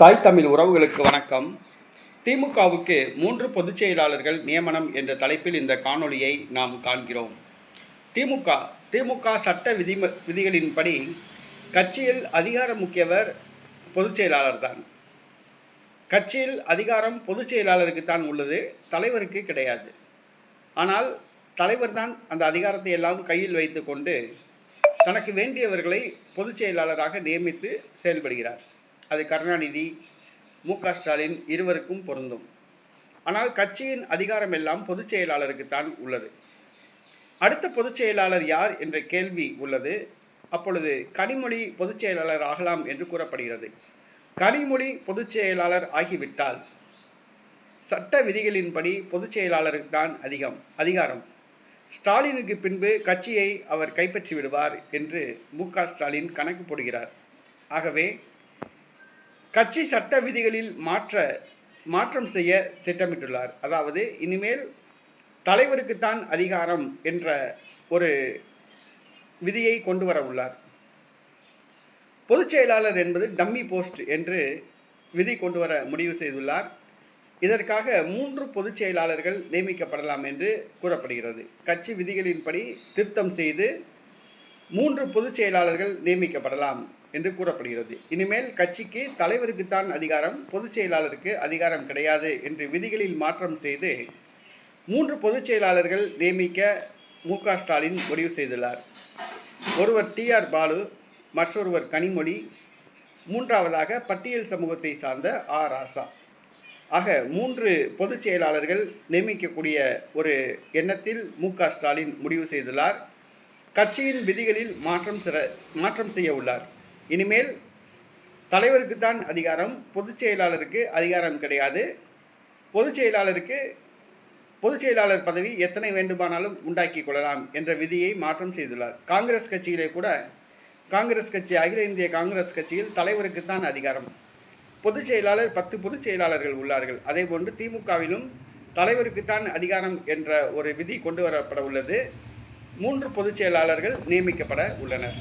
தாய் தமிழ் உறவுகளுக்கு வணக்கம். திமுகவுக்கு மூன்று பொதுச் செயலாளர்கள் நியமனம் என்ற தலைப்பில் இந்த காணொளியை நாம் காண்கிறோம். திமுக திமுக சட்ட விதி விதிகளின்படி கட்சியில் அதிகாரம் முக்கியவர் பொதுச் செயலாளர் தான். கட்சியில் அதிகாரம் பொதுச் செயலாளருக்கு தான் உள்ளது தலைவருக்கு கிடையாது. ஆனால் தலைவர் தான் அந்த அதிகாரத்தை எல்லாம் கையில் வைத்துக்கொண்டு தனக்கு வேண்டியவர்களை பொதுச் செயலாளராக நியமித்து செயல்படுகிறார். அது கருணாநிதி மு க ஸ்டாலின் இருவருக்கும் பொருந்தும். ஆனால் கட்சியின் அதிகாரம் எல்லாம் பொதுச் செயலாளருக்குத்தான் உள்ளது. அடுத்த பொதுச் செயலாளர் யார் என்ற கேள்வி உள்ளது. அப்பொழுது கனிமொழி பொதுச் செயலாளர் ஆகலாம் என்று கூறப்படுகிறது. கனிமொழி பொதுச் செயலாளர் ஆகிவிட்டால் சட்ட விதிகளின்படி பொதுச் செயலாளருக்கு தான் அதிகம் அதிகாரம். ஸ்டாலினுக்கு பின்பு கட்சியை அவர் கைப்பற்றி விடுவார் என்று மு ஸ்டாலின் கணக்கு போடுகிறார். ஆகவே கட்சி சட்ட விதிகளில் மாற்ற மாற்றம் செய்ய திட்டமிட்டுள்ளார். அதாவது இனிமேல் தலைவருக்குத்தான் அதிகாரம் என்ற ஒரு விதியை கொண்டு வர உள்ளார். பொதுச் செயலாளர் என்பது டம்மி போஸ்ட் என்று விதி கொண்டு வர முடிவு செய்துள்ளார். இதற்காக மூன்று பொதுச் செயலாளர்கள் நியமிக்கப்படலாம் என்று கூறப்படுகிறது. கட்சி விதிகளின்படி திருத்தம் செய்து மூன்று பொதுச் செயலாளர்கள் நியமிக்கப்படலாம் என்று கூறப்படுகிறது. இனிமேல் கட்சிக்கு தலைவருக்குத்தான் அதிகாரம் பொதுச் செயலாளருக்கு அதிகாரம் கிடையாது என்று விதிகளில் மாற்றம் செய்து மூன்று பொதுச் செயலாளர்கள் நியமிக்க மு. க. ஸ்டாலின் முடிவு செய்துள்ளார். ஒருவர் டி. ஆர். பாலு மற்றொருவர் கனிமொழி மூன்றாவதாக பட்டியல் சமூகத்தை சார்ந்த ஆ ராசா ஆக மூன்று பொதுச் செயலாளர்கள் நியமிக்கக்கூடிய ஒரு எண்ணத்தில் மு. க. ஸ்டாலின் முடிவு செய்துள்ளார். கட்சியின் விதிகளில் மாற்றம் சிற மாற்றம் செய்ய உள்ளார். இனிமேல் தலைவருக்கு தான் அதிகாரம் பொதுச் செயலாளருக்கு அதிகாரம் கிடையாது. பொதுச் செயலாளருக்கு பொதுச் செயலாளர் பதவி எத்தனை வேண்டுமானாலும் உண்டாக்கி கொள்ளலாம் என்ற விதியை மாற்றம் செய்துள்ளார். காங்கிரஸ் கட்சியிலே கூட காங்கிரஸ் கட்சி அகில இந்திய காங்கிரஸ் கட்சியில் தலைவருக்கு தான் அதிகாரம். பொதுச் செயலாளர் பத்து பொதுச் செயலாளர்கள் உள்ளார்கள். அதேபோன்று திமுகவிலும் தலைவருக்குத்தான் அதிகாரம் என்ற ஒரு விதி கொண்டு வரப்பட உள்ளது. மூன்று பொதுச் செயலாளர்கள் நியமிக்கப்பட உள்ளனர்.